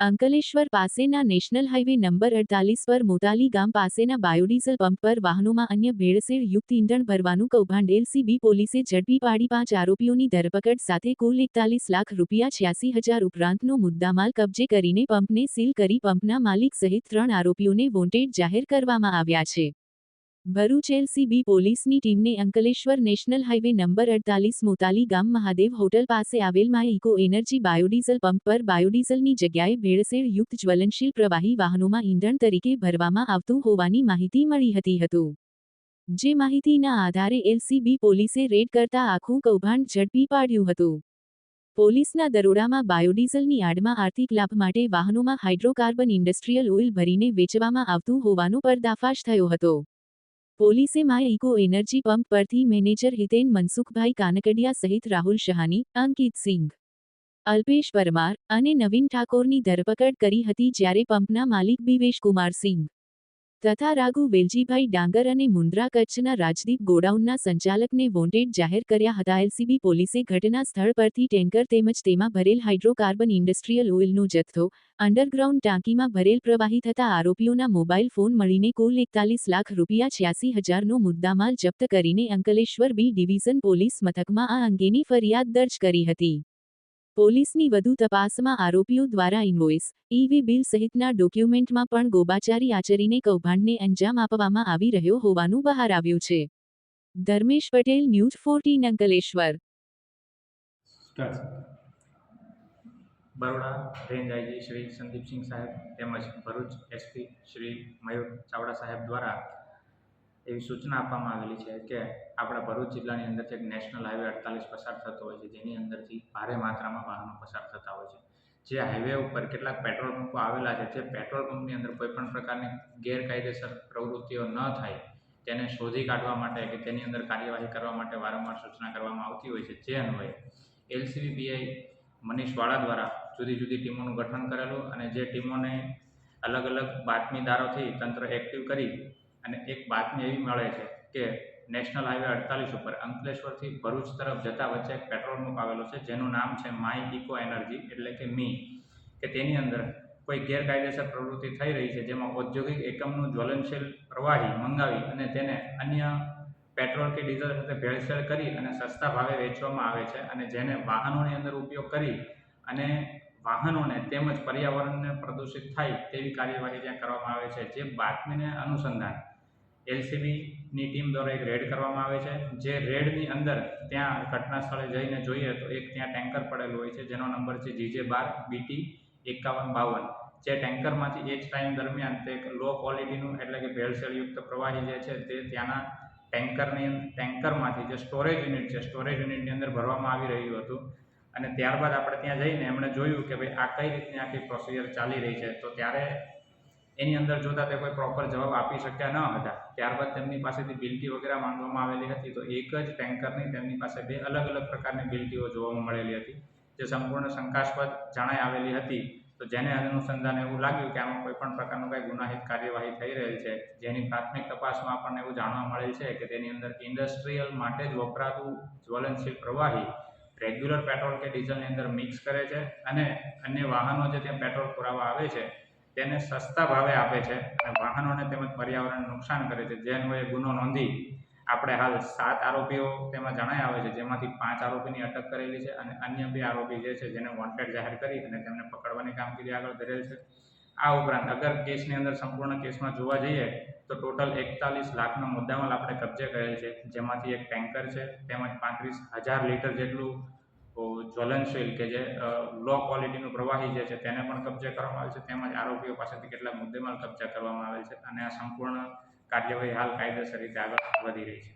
અંકલેશ્વર પાસેના national highway number અડતાલીસ પર મોતાલી ગામ પાસેના બાયોડીઝલ પંપ પર વાહનોમાં અન્ય ભેળસેળ યુક્ત ઈંધણ ભરવાનું કૌભાંડ. એલસીબી પોલીસે ઝડપી પાડી પાંચ આરોપીઓની ધરપકડ સાથે કુલ એકતાલીસ લાખ રૂપિયા છ્યાસી હજાર ઉપરાંતનો મુદ્દામાલ કબજે કરીને પંપને સીલ કરી પંપના માલિક સહિત ત્રણ આરોપીઓને વોન્ટેડ જાહેર કરવામાં આવ્યા છે. ભરૂચ એલસીબી પોલીસની ટીમને અંકલેશ્વર નેશનલ હાઈવે નંબર અડતાલીસ મોતાલી ગામ મહાદેવ હોટલ પાસે આવેલ my eco energy biodiesel pump પર બાયોડીઝલની જગ્યાએ ભેળસેળ યુક્ત જ્વલનશીલ પ્રવાહી વાહનોમાં ઈંધણ તરીકે ભરવામાં આવતું હોવાની માહિતી મળી હતી હતું. જે માહિતીના આધારે એલસીબી પોલીસે રેડ કરતા આખું કૌભાંડ ઝડપી પાડ્યું હતું. પોલીસના દરોડામાં બાયોડીઝલની આડમાં આર્થિક લાભ માટે વાહનોમાં હાઇડ્રોકાર્બન ઇન્ડસ્ટ્રીયલ ઓઇલ ભરીને વેચવામાં આવતું હોવાનો પર્દાફાશ થયો હતો. પોલીસે માય ઇકો એનર્જી પંપ પરથી મેનેજર હિતેન મનસુખભાઈ કાનકડિયા સહિત રાહુલ શહાની, અંકિત સિંઘ, અલ્પેશ પરમાર અને નવીન ઠાકોરની ધરપકડ કરી હતી જ્યારે પંપના માલિક બિવેશ કુમાર સિંઘ. તથા રાઘુ વેલજીભાઈ ડાંગર અને મુન્દ્રા કચ્છના રાજદીપ ગોડાઉનના સંચાલકને વોન્ટેડ જાહેર કર્યા હતા. એલસીબી પોલીસે ઘટના સ્થળ પરથી ટેન્કર તેમજ તેમાં ભરેલ હાઇડ્રોકાર્બન ઇન્ડસ્ટ્રીયલ ઓઇલનો જથ્થો, અંડરગ્રાઉન્ડ ટાંકીમાં ભરેલ પ્રવાહી થતા આરોપીઓના મોબાઈલ ફોન મળીને કુલ એકતાલીસ લાખ રૂપિયા છ્યાસી હજારનો મુદ્દામાલ જપ્ત કરીને અંકલેશ્વર બી ડિવિઝન પોલીસ મથકમાં આ અંગેની ફરિયાદ દર્જ કરી હતી. પોલીસની વધુ તપાસમાં આરોપીઓ દ્વારા ઇન્વોઇસ ઈવી બિલ સહિતના ડોક્યુમેન્ટમાં પણ ગોબાચારી આચરીને કૌભાંડને અંજામ આપવામાં આવી રહ્યો હોવાનું બહાર આવ્યું છે. Dharmesh Patel, news fourteen, Ankleshwar. Baroda range IG Shri Sandeepsinh સાહેબ, તેમજ ભરૂચ એસપી શ્રી મયુર ચાવડા સાહેબ દ્વારા એવી સૂચના આપવામાં આવેલી છે કે આપણા ભરૂચ જિલ્લાની અંદર એક નેશનલ હાઈવે અડતાલીસ પસાર થતો હોય છે, જેની અંદરથી ભારે માત્રામાં વાહનો પસાર થતા હોય છે. જે હાઈવે ઉપર કેટલાક પેટ્રોલ પંપો આવેલા છે, જે પેટ્રોલ પંપની અંદર કોઈપણ પ્રકારની ગેરકાયદેસર પ્રવૃત્તિઓ ન થાય, તેને શોધી કાઢવા માટે કે તેની અંદર કાર્યવાહી કરવા માટે વારંવાર સૂચના કરવામાં આવતી હોય છે. જે અન્વયે એલસીબી પીઆઈ મનીષ વાળા દ્વારા જુદી જુદી ટીમોનું ગઠન કરેલું અને જે ટીમોને અલગ અલગ બાતમીદારોથી તંત્ર એક્ટિવ કરી અને એક બાતમી એવી મળે છે કે નેશનલ હાઈવે અડતાલીસ ઉપર અંકલેશ્વરથી ભરૂચ તરફ જતા વચ્ચે એક પેટ્રોલ પંપ આવેલો છે, જેનું નામ છે માય ઇકો એનર્જી, એટલે કે મી, કે તેની અંદર કોઈ ગેરકાયદેસર પ્રવૃત્તિ થઈ રહી છે, જેમાં ઔદ્યોગિક એકમનું જ્વલનશીલ પ્રવાહી મંગાવી અને તેને અન્ય પેટ્રોલ કે ડીઝલ સાથે ભેળસેળ કરી અને સસ્તા ભાવે વેચવામાં આવે છે અને જેને વાહનોની અંદર ઉપયોગ કરી અને વાહનોને તેમજ પર્યાવરણને પ્રદૂષિત થાય તેવી કાર્યવાહી ત્યાં કરવામાં આવે છે. જે બાતમીને અનુસંધાન એલસીબીની ટીમ દ્વારા એક રેડ કરવામાં આવે છે. જે રેડની અંદર ત્યાં ઘટના સ્થળે જઈને જોઈએ તો એક ત્યાં ટેન્કર પડેલું હોય છે. જેનો નંબર છે જીજે બાર, બીટી એકાવન, બાવન. જે ટેન્કરમાંથી એ જ ટાઈમ દરમિયાન તે લો ક્વોલિટીનું એટલે કે ભેળસેળયુક્ત પ્રવાહી જે છે તે ત્યાંના ટેન્કરની ટેન્કરમાંથી જે સ્ટોરેજ યુનિટ છે, સ્ટોરેજ યુનિટની અંદર ભરવામાં આવી રહ્યું હતું. અને ત્યારબાદ આપણે ત્યાં જઈને એમણે જોયું કે ભાઈ આ કઈ રીતની આખી પ્રોસિજર ચાલી રહી છે. તો ત્યારે એની અંદર જોતાં તે કોઈ પ્રોપર જવાબ આપી શક્યા ન હતા, ત્યારબાદ તેમની પાસેથી બિલ્ટી વગેરે માંગવામાં આવેલી હતી, તો એક જ ટેન્કરની તેમની પાસે બે અલગ અલગ પ્રકારની બિલ્ટીઓ જોવામાં મળેલી હતી, જે સંપૂર્ણ શંકાસ્પદ જણાઈ આવેલી હતી. તો જેને અનુસંધાને એવું લાગ્યું કે આમાં કોઈ પણ પ્રકારનું કંઈ ગુનાહિત કાર્યવાહી થઈ રહેલ છે, જેની પ્રાથમિક તપાસમાં આપણને એવું જાણવા મળેલ છે કે તેની અંદર ઇન્ડસ્ટ્રીયલ માટે જ વપરાતું જ્વલનશીલ પ્રવાહી રેગ્યુલર પેટ્રોલ કે ડીઝલની અંદર મિક્સ કરે છે, અને અન્ય વાહનો જે ત્યાં પેટ્રોલ પુરાવા આવે છે તેને સસ્તા ભાવે આપે છે અને વાહનોને તેમજ પર્યાવરણને નુકસાન કરે છે. જે અન્વયે ગુનો નોંધી આપણે હાલ સાત આરોપીઓ તેમાં જણાય આવે છે, જેમાંથી પાંચ આરોપીની અટક કરેલી છે અને અન્ય બે આરોપી જે છે જેને વોન્ટેડ જાહેર કરી અને તેમને પકડવાની કામગીરી આગળ ધરેલ છે. આ ઉપરાંત અગર કેસની અંદર સંપૂર્ણ કેસમાં જોવા જઈએ તો ટોટલ એકતાલીસ લાખનો મુદ્દામાલ આપણે કબજે કરેલ છે. જેમાંથી એક ટેન્કર છે, તેમજ પાંત્રીસ હજાર લીટર જેટલું જ્વલનશીલ કે જે લો ક્વોલિટીનું પ્રવાહી જે છે તેને પણ કબજે કરવામાં આવે છે. તેમજ આરોપીઓ પાસેથી કેટલાક મુદ્દેમાલ કબજા કરવામાં આવે છે અને આ સંપૂર્ણ કાર્યવાહી હાલ કાયદેસર રીતે આગળ વધી રહી છે.